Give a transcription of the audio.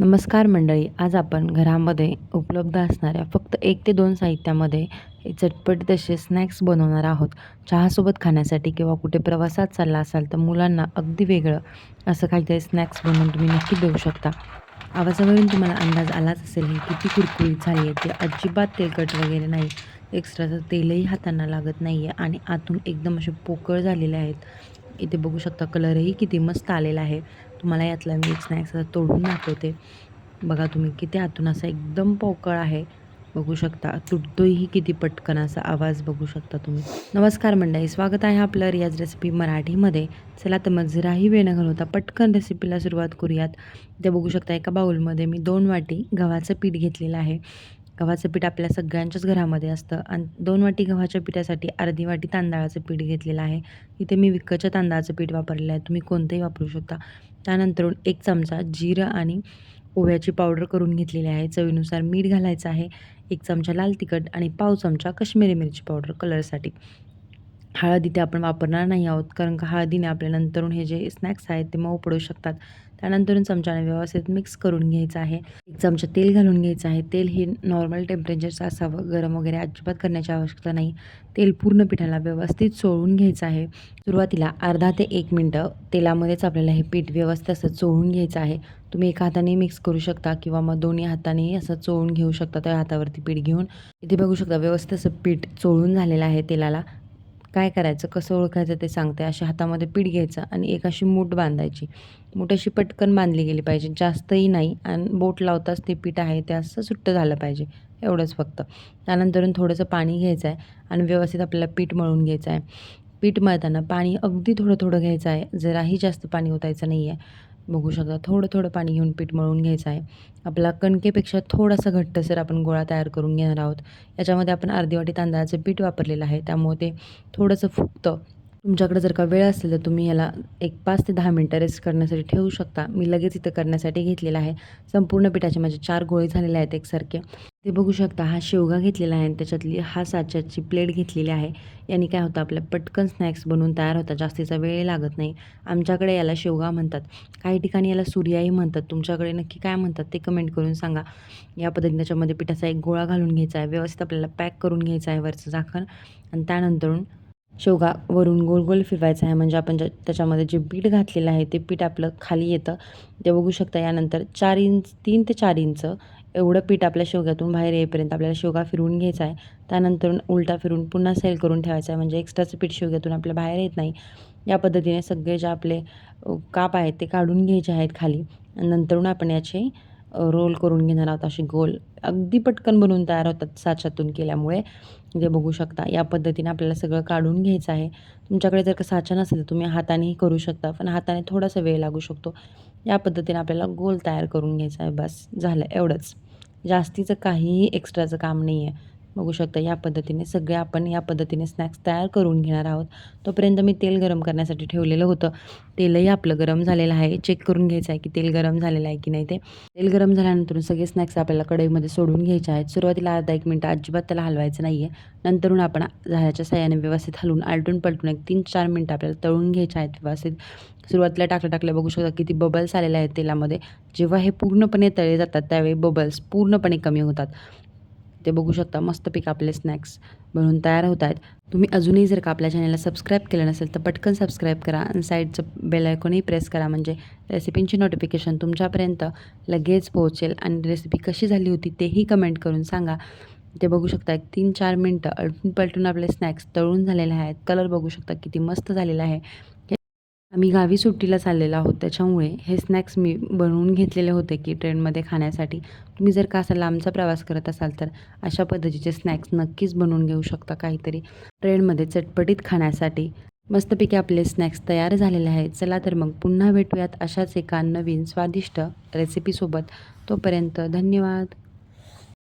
नमस्कार मंडळी आज आपण घरामध्ये उपलब्ध असणाऱ्या फक्त एक ते दोन साहित्यामध्ये चटपट तसे स्नॅक्स बनवणार आहोत. चहासोबत खाण्यासाठी किंवा कुठे प्रवासात चालला असाल तर मुलांना अगदी वेगळं असं काहीतरी स्नॅक्स बनवून तुम्ही नक्की देऊ शकता. आवाजावरून तुम्हाला अंदाज आलाच असेल हे किती कुरकुरीत झाली आहे ते अजिबात तेलकट वगैरे नाही. एक्स्ट्राचं तेलही हातांना लागत नाही आहे आणि आतून एकदम असे पोकळ झालेले आहेत. इथे बघू शकता कलरही किती मस्त आलेला आहे. तुम्हाला यातला मी एक स्नॅक्स आता तोडून दाखवते. बघा तुम्ही किती आतून असा एकदम पोकळ आहे. बघू शकता तुटतोही किती पटकन असा आवाज बघू शकता तुम्ही. नमस्कार मंडळी स्वागत आहे आपलं रियाज रेसिपी मराठीमध्ये. चला तर मग जराही वेळ न घालवता पटकन रेसिपीला सुरुवात करूयात. ते बघू शकता एका बाऊलमध्ये मी दोन वाटी गव्हाचं पीठ घेतलेलं आहे. गव्हाचं पीठ आपल्या सगळ्यांच्याच घरामध्ये असतं. आणि दोन वाटी गव्हाच्या पिठासाठी अर्धी वाटी तांदळाचं पीठ घेतलेलं आहे. इथे मी विकतच्या तांदळाचं पीठ वापरलेलं आहे. तुम्ही कोणतंही वापरू शकता. त्यानंतर एक चमचा जिरं आणि ओव्याची पावडर करून घेतलेली आहे. चवीनुसार मीठ घालायचं आहे. एक चमचा लाल तिखट आणि पाव चमचा कश्मीरी मिरची पावडर कलरसाठी. हळद इथे आपण वापरणार नाही आहोत कारण का हळदीने आपल्यानंतरून हे जे स्नॅक्स आहेत ते मऊ पडू शकतात. त्यानंतरून चमच्याने व्यवस्थित मिक्स करून घ्यायचं आहे. एक चमचा तेल घालून घ्यायचं आहे. तेल हे नॉर्मल टेम्परेचरचं असावं. गरम वगैरे अजिबात करण्याची आवश्यकता नाही. तेल पूर्ण पिठाला व्यवस्थित चोळून घ्यायचं आहे. सुरुवातीला अर्धा ते एक मिनटं तेलामध्येच आपल्याला हे पीठ व्यवस्थित असं चोळून घ्यायचं आहे. तुम्ही एका हाताने मिक्स करू शकता किंवा मग दोन्ही हाताने असं चोळून घेऊ शकता त्या हातावरती पीठ घेऊन. इथे बघू शकता व्यवस्थित असं पीठ चोळून झालेलं आहे तेलाला. काय करायचं कसं ओळखायचं ते सांगते अशा हातामध्ये पीठ घ्यायचं आणि एक अशी मूठ बांधायची. मूठ अशी पटकन बांधली गेली पाहिजे. जास्तही नाही आणि बोट लावताच ते पीठ आहे ते असं सुट्ट झालं पाहिजे. एवढंच फक्त. त्यानंतरून थोडंसं पाणी घ्यायचं आहे आणि व्यवस्थित आपल्याला पीठ मळून घ्यायचं आहे पीठ मळताना पाणी अगदी थोडं थोडं घ्यायचं आहे जराही जास्त पाणी ओतायचं नाही आहे बघू शकता. थोडं थोडं पाणी घेऊन पीठ मळून घ्यायचं आहे. आपला कणकेपेक्षा थोडासा घट्टसर आपण गोळा तयार करून घेणार आहोत. याच्यामध्ये आपण अर्धी वाटी तांदळाचं पीठ वापरलेलं आहे. त्यामुळे ते थोडंसं फुगतं. तुमच्याकडे जर का वेळ असेल तर तुम्ही याला एक पाच ते दहा मिनटं रेस्ट करण्यासाठी ठेवू शकता. मी लगेच इथं करण्यासाठी घेतलेला आहे. संपूर्ण पिठाचे माझे चार गोळे झालेले आहेत एकसारखे. ते बघू शकता हा शेवगा घेतलेला आहे आणि त्याच्यातली हा साच्याची प्लेट घेतलेली आहे. यांनी काय होतं आपल्या पटकन स्नॅक्स बनवून तयार होतात. जास्तीचा वेळ लागत नाही. आमच्याकडे याला शेवगा म्हणतात. काही ठिकाणी याला सूर्याही म्हणतात. तुमच्याकडे नक्की काय म्हणतात ते कमेंट करून सांगा. या पद्धतीने त्याच्यामध्ये पिठाचा एक गोळा घालून घ्यायचा आहे. व्यवस्थित आपल्याला पॅक करून घ्यायचा आहे वरचं झाकण. आणि त्यानंतरून शेवगा वरून गोल गोल फिरवायचा आहे. म्हणजे आपण ज्या त्याच्यामध्ये जे पीठ घातलेलं आहे ते पीठ आपलं खाली येतं. ते बघू शकता यानंतर चार इंच तीन ते चार इंच एवढं पीठ आपल्या शेवग्यातून बाहेर येईपर्यंत आपल्याला शेवगा फिरवून घ्यायचा आहे. त्यानंतर उलटा फिरून पुन्हा सेल करून ठेवायचा आहे. म्हणजे एक्स्ट्राचं पीठ शेवग्यातून आपल्या बाहेर येत नाही. या पद्धतीने सगळे जे आपले काप आहेत ते काढून घ्यायचे आहेत खाली. नंतरून आपण याचे रोल करून घेणार आहोत असे गोल अगदी पटकन बनवून तयार होतात साच्यातून केल्यामुळे. जे बघू शकता या पद्धतीने आपल्याला सगळं काढून घ्यायचं आहे. तुमच्याकडे जर का साचा नसेल तर तुम्ही हातानेही करू शकता पण हाताने थोडासा वेळ लागू शकतो. या पद्धतीने आपल्याला गोल तयार करून घ्यायचा आहे बस झालं एवढंच. जास्तीचं काहीही एक्स्ट्राचं काम नाही आहे बघू शकता या पद्धतीने सगळे आपण या पद्धतीने स्नॅक्स तयार करून घेणार आहोत. तोपर्यंत मी तेल गरम करण्यासाठी ठेवलेलं होतं. तेलही आपलं गरम झालेलं आहे. चेक करून घ्यायचं आहे की तेल गरम झालेलं आहे की नाही ते. तेल गरम झाल्यानंतर सगळे स्नॅक्स आपल्याला कढईमध्ये सोडून घ्यायचे आहेत. सुरुवातीला अर्धा एक मिनटं अजिबात त्याला हलवायचं नाही आहे नंतरून आपण झाडाच्या साह्याने व्यवस्थित हलवून आलटून पलटून एक तीन चार मिनटं आपल्याला तळून घ्यायचे आहेत व्यवस्थित. सुरुवातीला टाकल्या टाकल्या बघू शकता किती बबल्स आलेले आहेत तेलामध्ये. जेव्हा हे पूर्णपणे तळे जातात त्यावेळी बबल्स पूर्णपणे कमी होतात. ते बघू शकता. मस्तपैकी आपले स्नॅक्स बनवून तयार होत आहेत. तुम्ही अजूनही जर का आपल्या चॅनलला सबस्क्राईब केलं नसेल तर पटकन सबस्क्राईब करा आणि साईडचं बेल आयकॉनही प्रेस करा. म्हणजे रेसिपींची नोटिफिकेशन तुमच्यापर्यंत लगेच पोहोचेल आणि रेसिपी कशी झाली होती तेही कमेंट करून सांगा. ते बघू शकता एक तीन चार मिनटं अलटून पलटून आपले स्नॅक्स तळून झालेले आहेत. कलर बघू शकता किती मस्त झालेला आहे. आम्ही गावी सुट्टीला चाललेलो आहोत. त्याच्यामुळे हे स्नॅक्स मी बनवून घेतलेले होते की ट्रेनमध्ये खाण्यासाठी. तुम्ही जर का असा लांबचा प्रवास करत असाल तर अशा पद्धतीचे स्नॅक्स नक्कीच बनवून घेऊ शकता काहीतरी. ट्रेनमध्ये चटपटीत खाण्यासाठी मस्तपैकी आपले स्नॅक्स तयार झालेले आहेत. चला तर मग पुन्हा भेटूयात अशाच एका नवीन स्वादिष्ट रेसिपीसोबत तोपर्यंत धन्यवाद.